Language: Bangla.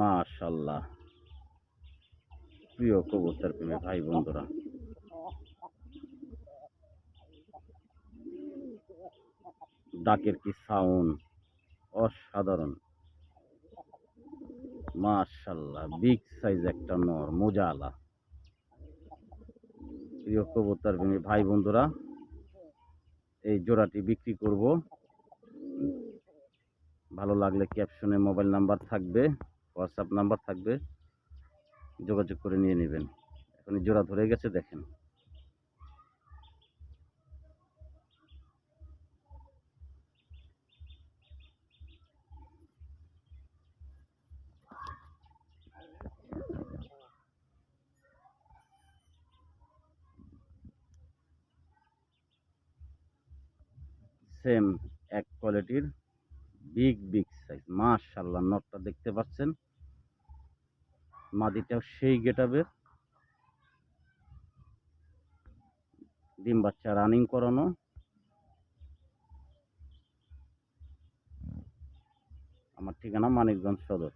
মাশাল্লাহ প্রিয় কবুতর প্রেমী ভাই বন্ধুরা। ডাকের কি সাউন্ড অসাধারণ। মাশাল্লাহ বিগ সাইজ একটা নর, মোজালা। প্রিয় কবুতর প্রেমী ভাই বন্ধুরা এই জোড়াটি বিক্রি করব। ভালো লাগলে ক্যাপশনে মোবাইল নাম্বার থাকবে, হোয়াটসঅ্যাপ নাম্বার থাকবে, যোগাযোগ করে নিয়ে নেবেন। এখন জোড়া ধরে গেছে, দেখেন। সেম এক কোয়ালিটির, বিগ বিগ সাইজ। মাশাল্লাহ নটটা দেখতে পাচ্ছেন? মাদিটাও সেই গেটাবের ডিম বাচ্চা রানিং করানো। আমার ঠিকানা মানিকগঞ্জ সদর।